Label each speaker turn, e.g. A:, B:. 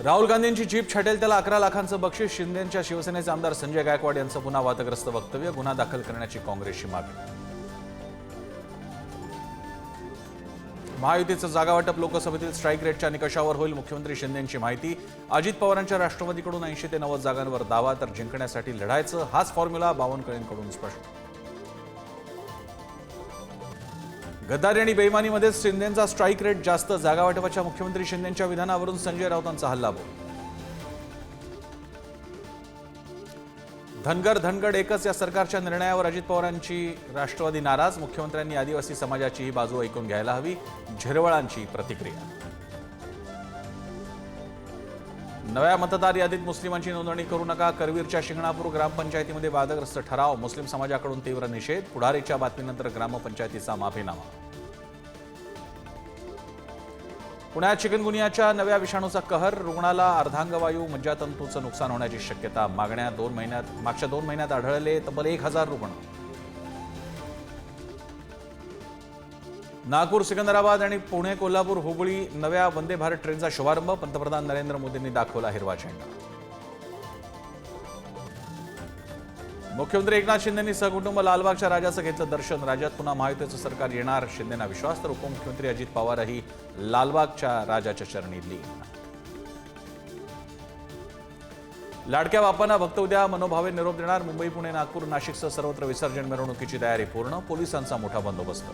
A: राहुल गांधींची जीप छाटेल त्याला अकरा लाखांचं बक्षीस. शिंदेच्या शिवसेनेचे आमदार संजय गायकवाड यांचं पुन्हा वादग्रस्त वक्तव्य. गुन्हा दाखल करण्याची काँग्रेसची मागणी. महायुतीचं जागा वाटप लोकसभेतील स्ट्राईक रेटच्या निकषावर होईल मुख्यमंत्री शिंदेची माहिती. अजित पवारांच्या राष्ट्रवादीकडून ऐंशी ते नव्वद जागांवर दावा तर जिंकण्यासाठी लढायचं हाच फॉर्म्युला बावनकुळेंकडून स्पष्ट. गद्दारी आणि बेईमानीमध्ये शिंदेचा स्ट्राईक रेट जास्त जागा वाटपाच्या मुख्यमंत्री शिंदेच्या विधानावरून संजय राऊतांचा हल्लाबोल धनगर धनगड एकच या सरकारच्या निर्णयावर अजित पवारांची राष्ट्रवादी नाराज. मुख्यमंत्र्यांनी आदिवासी समाजाची ही बाजू ऐकून घ्यायला हवी. झिरवळांची प्रतिक्रिया. नव्या मतदार यादीत मुस्लिमांची नोंदणी करू नका. करवीरच्या शिंगणापूर ग्रामपंचायतीमध्ये वादग्रस्त ठराव. मुस्लिम समाजाकडून तीव्र निषेध. पुढारीच्या बातमीनंतर ग्रामपंचायतीचा माफीनामा. पुण्यात चिकनगुनियाच्या नव्या विषाणूचा कहर रुग्णाला अर्धांगवायू मज्जातंतूचं नुकसान होण्याची शक्यता मागण्या दोन महिन्यात मागच्या दोन महिन्यात आढळले तब्बल एक हजार रुग्ण. नागपूर सिकंदराबाद आणि पुणे कोल्हापूर हुबळी नव्या वंदे भारत ट्रेनचा शुभारंभ पंतप्रधान नरेंद्र मोदींनी दाखवला हिरवा झेंडा. मुख्यमंत्री एकनाथ शिंदेंनी सहकुटुंब लालबागच्या राजाचं घेतलं दर्शन. राज्यात पुन्हा महायुतीचं सरकार येणार शिंदेना विश्वास तर उपमुख्यमंत्री अजित पवारही लालबागच्या राजाच्या चरणी लीन. लाडक्या बापांना भक्त उद्या मनोभावे निरोप देणार मुंबई पुणे नागपूर नाशिकसह सर्वत्र विसर्जन मिरवणुकीची तयारी पूर्ण पोलिसांचा मोठा बंदोबस्त.